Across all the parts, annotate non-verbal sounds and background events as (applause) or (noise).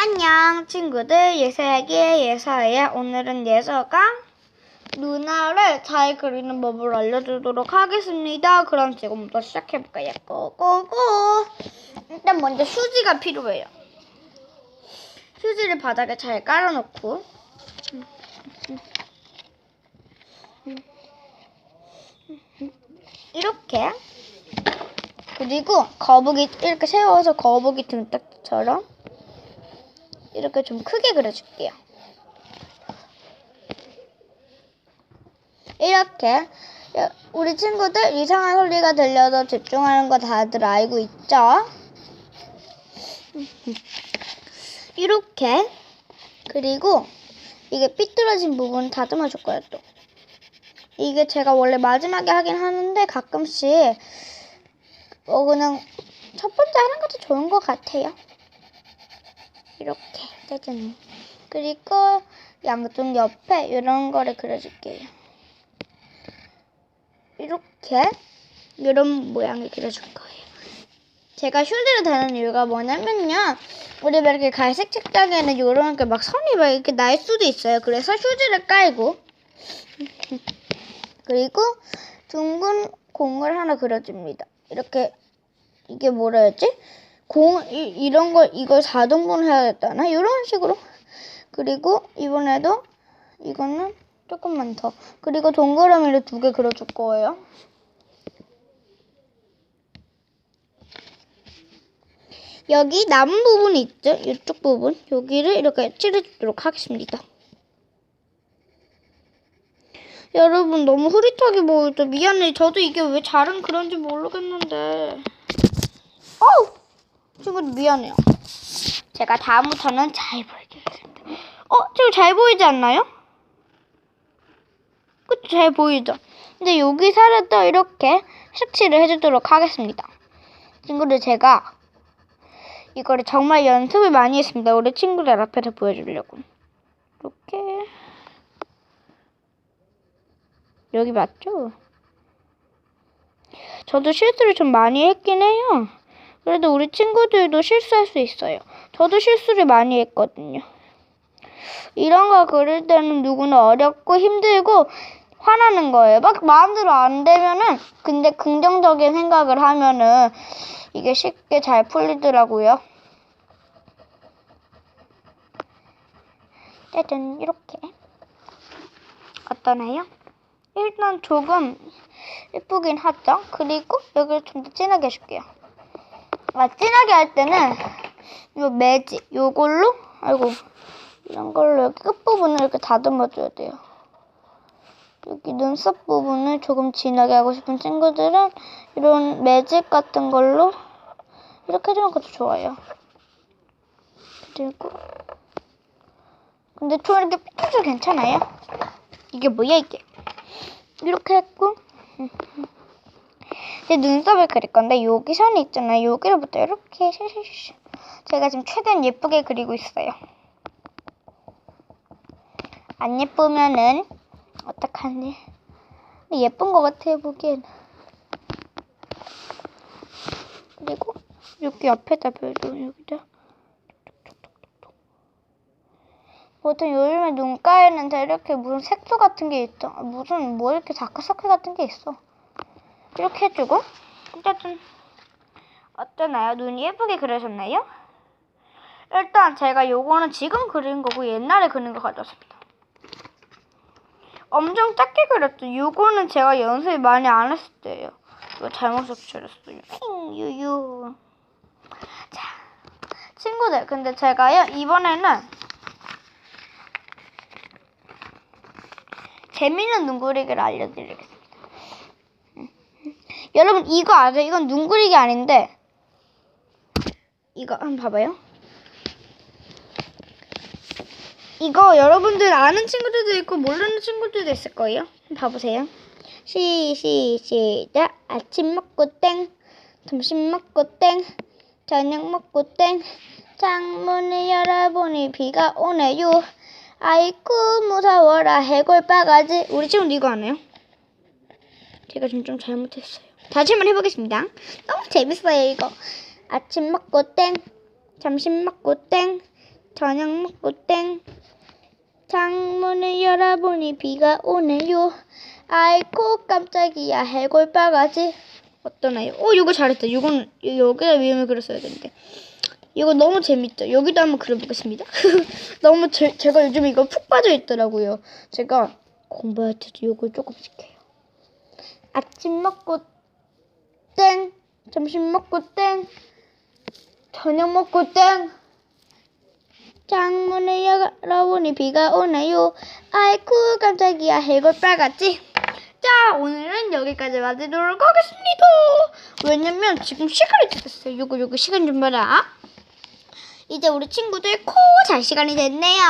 안녕 친구들 예서에게 예서예요. 오늘은 예서가 누나를 잘 그리는 법을 알려주도록 하겠습니다. 그럼 지금부터 시작해볼까요? 고고고 일단 먼저 휴지가 필요해요. 휴지를 바닥에 잘 깔아놓고 이렇게 그리고 거북이 이렇게 세워서 거북이 등딱처럼 이렇게 좀 크게 그려줄게요. 이렇게 우리 친구들 이상한 소리가 들려도 집중하는 거 다들 알고 있죠? (laughs) 이렇게 그리고 이게 삐뚤어진 부분 다듬어 줄 거예요 또. 이게 제가 원래 마지막에 하긴 하는데 가끔씩 어 그냥 첫 번째 하는 것도 좋은 것 같아요. 이렇게 짜잔. 그리고 양쪽 옆에 이런 거를 그려줄게요. 이렇게 이런 모양을 그려줄 거예요. 제가 휴지를 다는 이유가 뭐냐면요. 우리 막 이렇게 갈색 책장에는 이런 게 막 선이 막 이렇게 날 수도 있어요. 그래서 휴지를 깔고 (laughs) 그리고 둥근 공을 하나 그려줍니다. 이렇게 이게 뭐라 했지? 공 이, 걸 이걸 4등분 해야 됐다나 이런 식으로 그리고 이번에도 이거는 조금만 더 그리고 동그라미를 두 개 그려줄 거예요. 여기 남은 부분이 있죠? 이쪽 부분 여기를 이렇게 칠해주도록 하겠습니다. 여러분 너무 흐릿하게 보이죠? 미안해. 저도 이게 왜 잘은 그런지 모르겠는데. 어우! 친구들 미안해요. 제가 다음부터는 잘 보이게 하겠습니다. 어? 지금 잘 보이지 않나요? 그쵸? 잘 보이죠? 근데 여기 살에도 이렇게 색칠을 해주도록 하겠습니다. 친구들 제가 이거를 정말 연습을 많이 했습니다. 우리 친구들 앞에서 보여주려고. 이렇게 여기 맞죠? 저도 실수를 좀 많이 했긴 해요. 그래도 우리 친구들도 실수할 수 있어요. 저도 실수를 많이 했거든요. 이런 거 그릴 때는 누구나 어렵고 힘들고 화나는 거예요. 막 마음대로 안 되면은 근데 긍정적인 생각을 하면은 이게 쉽게 잘 풀리더라고요. 짜잔 이렇게 어떠나요? 일단 조금 예쁘긴 하죠? 그리고 여기를 좀 더 진하게 해줄게요. 아, 진하게 할 때는 요 매지, 요걸로, 아이고, 이런 걸로 여기 끝부분을 이렇게 다듬어줘야 돼요. 여기 눈썹 부분을 조금 진하게 하고 싶은 친구들은 이런 매직 같은 걸로 이렇게 해주는 것도 좋아요. 그리고 근데 저 이렇게 삐뚤어도 괜찮아요? 이게 뭐야 이게? 이렇게 했고 이제 눈썹을 그릴 건데 여기 선이 있잖아요. 여기로부터 이렇게 실실실 제가 지금 최대한 예쁘게 그리고 있어요. 안 예쁘면은 어떡하니? 예쁜 것 같아요 보기엔. 그리고 여기 옆에다 별도 여기다. 보통 요즘에 눈가에는 다 이렇게 무슨 색소 같은 게 있죠. 무슨 뭐 이렇게 다크서클 같은 게 있어. 이렇게 해주고 짜잔 어떠나요? 눈이 예쁘게 그려졌나요? 일단 제가 요거는 지금 그린 거고 옛날에 그린 거 가져왔습니다. 엄청 작게 그렸죠. 요거는 제가 연습을 많이 안 했을 때예요. 이거 잘못 색칠했어요. 유유. 자, 친구들, 근데 제가요 이번에는 재밌는 눈그리기를 알려드리겠습니다. 여러분 이거 아세요? 이건 눈 그리기 아닌데 이거 한번 봐봐요. 이거 여러분들 아는 친구들도 있고 모르는 친구들도 있을 거예요. 봐보세요. 시, 시, 시작. 아침 먹고 땡. 점심 먹고 땡. 저녁 먹고 땡. 창문을 열어보니 비가 오네요. 아이쿠 무서워라 해골 바가지. 우리 친구도 이거 안 해요? 제가 지금 좀 잘못했어요. 다시 한번 해보겠습니다. 너무 재밌어요 이거. 아침 먹고 땡. 점심 먹고 땡. 저녁 먹고 땡 창문을 열어보니 비가 오네요 아이고 깜짝이야 해골 바가지 어떠나요? 오 이거 잘했다 이건 여기다 위험을 그렸어야 되는데 이거 너무 재밌죠? 여기도 한번 그려보겠습니다 (laughs) 너무 제, 제가 요즘 이거 푹 빠져 있더라고요 제가 공부할 때도 이걸 조금씩 해요 아침 먹고 땡 점심 먹고 땡 저녁 먹고 땡 창문을 열어보니 비가 오네요. 아이쿠 깜짝이야 해골 빨갛지? 자 오늘은 여기까지 마치도록 하겠습니다. 왜냐면 지금 시간이 됐어요. 요거 요거 시간 좀 봐라. 이제 우리 친구들 코 잘 시간이 됐네요.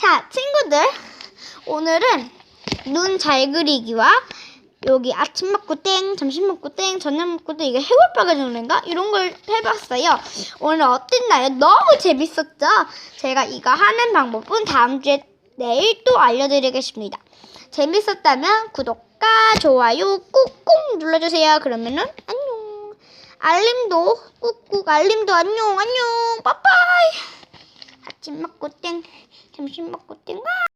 자 친구들 오늘은 눈 잘 그리기와 여기 아침 먹고 땡, 점심 먹고 땡, 저녁 먹고 땡, 이게 해골바가 정도인가? 이런 걸 해봤어요. 오늘 어땠나요? 너무 재밌었죠? 제가 이거 하는 방법은 다음 주에 내일 또 알려드리겠습니다. 재밌었다면 구독과 좋아요 꾹꾹 눌러주세요. 그러면은 안녕. 알림도 꾹꾹 알림도 안녕 안녕 빠빠이. 아침 먹고 땡, 점심 먹고 땡. 아!